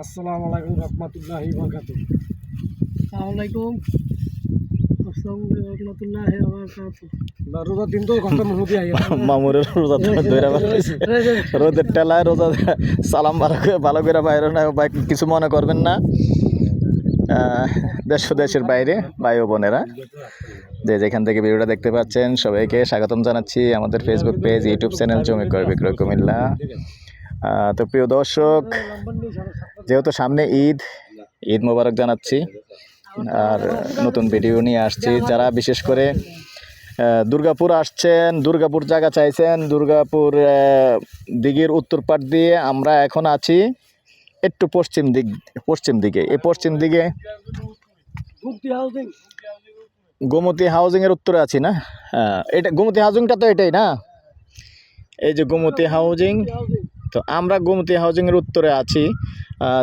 আসসালামু আলাইকুম রহমতুল্লাহি বরকাতুহ। আসসালামাইকুম আসসালামু রহমতুল্লাহ বা রোজার দিন তো ঘণ্টা মুহূর্তে আই মামুরের রোজা ধরে ধরে রোদের টেলায় রোজা সালাম ভালো করে ভালো বাইরে না কিছু মনে করবেন না। দেশ দেশের বাইরে ভাই ও বোনেরা। যে যেখান থেকে ভিডিওটা দেখতে পাচ্ছেন সবাইকে স্বাগতম জানাচ্ছি। আমাদের ফেসবুক পেজ ইউটিউব চ্যানেল জমি বিক্রয় কুমিল্লা। তো প্রিয় দর্শক, যেহেতু সামনে ঈদ ঈদ মোবারক জানাচ্ছি। আর নতুন ভিডিও নিয়ে আসছি। যারা বিশেষ করে দুর্গাপুর আসছেন, দুর্গাপুর জায়গা চাইছেন, দুর্গাপুর দিঘির উত্তর পাট দিয়ে আমরা এখন আছি একটু পশ্চিম দিক, পশ্চিম দিকে। এই পশ্চিম দিকে গোমতী হাউজিংয়ের উত্তরে আছি না? হ্যাঁ এটা গোমতী হাউজিংটা তো এটাই না? এই যে গোমতী হাউজিং তো আমরা গোমতী হাউজিংয়ের উত্তরে আছি।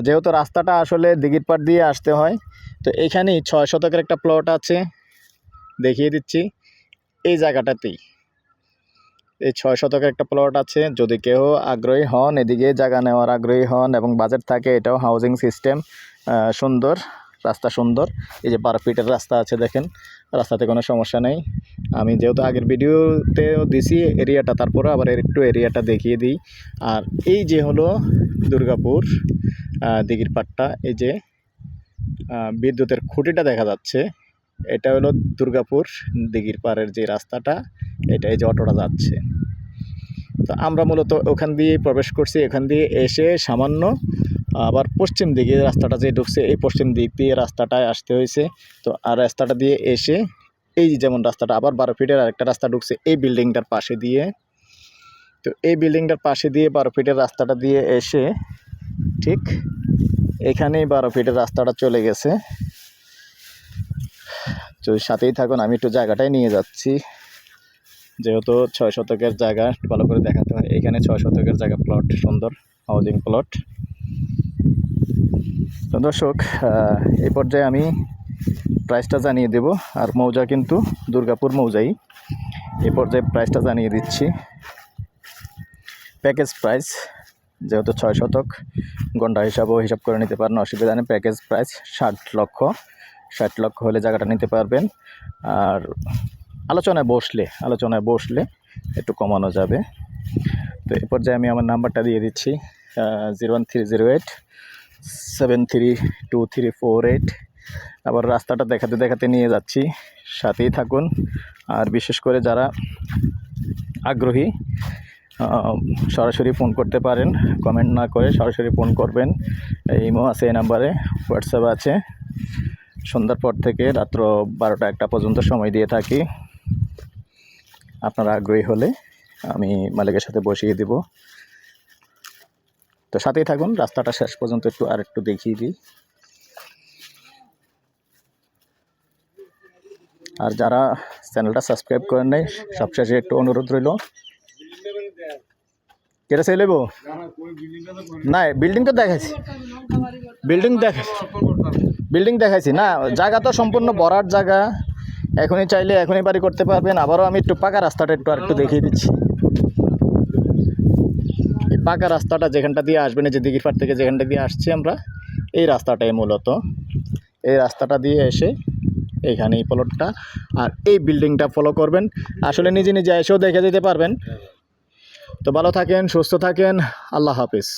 যেহেতু রাস্তাটা আসলে দিঘির পাড় দিয়ে আসতে হয়, তো এখানেই ছয় শতকের একটা প্লট আছে। দেখিয়ে দিচ্ছি। এই জায়গাটাতেই এই ছয় শতকের একটা প্লট আছে। যদি কেউ আগ্রহী হন, এদিকে জায়গা নেওয়ার আগ্রহী হন এবং বাজেট থাকে, এটাও হাউজিং সিস্টেম সুন্দর। রাস্তা সুন্দর। এই যে বারো ফিটের রাস্তা আছে দেখেন রাস্তাতে কোনো সমস্যা নেই। আমি যেহেতু আগের ভিডিওতেও দিছি এরিয়াটা, তারপরে আবার একটু এরিয়াটা দেখিয়ে দিই। আর এই যে হলো দুর্গাপুর দিঘির পাট্টা, এই যে বিদ্যুতের খুঁটিটা দেখা যাচ্ছে। এটা হলো দুর্গাপুর দিঘির পাড়ের যে রাস্তাটা, এটা এই যে অটোটা যাচ্ছে। তো আমরা মূলত ওখান দিয়ে প্রবেশ করছি। এখান দিয়ে এসে সামান্য আবার পশ্চিম দিকে রাস্তাটা যে ঢুকছে, এই পশ্চিম দিক দিয়ে রাস্তাটায় আসতে হয়েছে। তো আর রাস্তাটা দিয়ে এসে এই যেমন রাস্তাটা আবার বারো ফিটের আরেকটা রাস্তা ঢুকছে, এই বিল্ডিংটার পাশে দিয়ে। তো এই বিল্ডিংটার পাশে দিয়ে বারো ফিটের রাস্তাটা দিয়ে এসে ঠিক এখানেই বারো ফিটের রাস্তাটা চলে গেছে। তো সাথেই থাকুন, আমি একটু জায়গাটাই নিয়ে যাচ্ছি। যেহেতু ছয় শতকের জায়গা ভালো করে দেখাতে হয়। এখানে ছয় শতকের জায়গা প্লট সুন্দর হাউজিং প্লট দর্শক এই পর্যায়ে আমি প্রাইসটা জানিয়ে দেব, আর মৌজা কিন্তু দুর্গাপুর মৌজাই। এই পর্যায়ে প্রাইসটা জানিয়ে দিচ্ছি। প্যাকেজ প্রাইস যেহেতু ছয় শতক ঘণ্টা হিসাবেও হিসাব করে নিতে পারেন, অসুবিধা নেই। প্যাকেজ প্রাইস ষাট লক্ষ ষাট লক্ষ হলে জায়গাটা নিতে পারবেন। আর আলোচনায় বসলে আলোচনায় বসলে একটু কমানো যাবে। তো এই পর্যায়ে আমি আমার নাম্বারটা দিয়ে দিচ্ছি zero one three zero eight seven three two three four eight আবার রাস্তাটা দেখাতে দেখাতে নিয়ে যাচ্ছি। সাথেই থাকুন। আর বিশেষ করে যারা আগ্রহী সরাসরি ফোন করতে পারেন কমেন্ট না করে সরাসরি ফোন করবেন। ইমো আছে, এই নাম্বারে হোয়াটসঅ্যাপ আছে। সন্ধ্যার পর থেকে রাত্র বারোটা একটা পর্যন্ত সময় দিয়ে থাকি। আপনারা আগ্রহী হলে আমি মালিকের সাথে বসিয়ে দিব। তো সাথেই থাকুন, রাস্তাটা শেষ পর্যন্ত একটু আর একটু দেখিয়ে দিই। আর যারা চ্যানেলটা সাবস্ক্রাইব করেন নাই, সবশেষে একটু অনুরোধ রইল। কেটে সেই লেবো না বিল্ডিং তো দেখাইছি। বিল্ডিং দেখা বিল্ডিং দেখাইছি। না, জায়গা তো সম্পূর্ণ বরার জায়গা। এখনই চাইলে এখনই বাড়ি করতে পারবেন। আবারও আমি একটু পাকা রাস্তাটা একটু আর একটু দেখিয়ে দিচ্ছি। পাকা রাস্তাটা যেখানটা দিয়ে আসবেন যে দিঘিরপাড় থেকে যেখানটা দিয়ে আসছি আমরা, এই রাস্তাটাই মূলত। এই রাস্তাটা দিয়ে এসে এইখানে এই প্লটটা আর এই বিল্ডিংটা ফলো করবেন। আসলে নিজে নিজে এসেও দেখে দিতে পারবেন। তো ভালো থাকেন, সুস্থ থাকেন, আল্লাহ হাফিজ।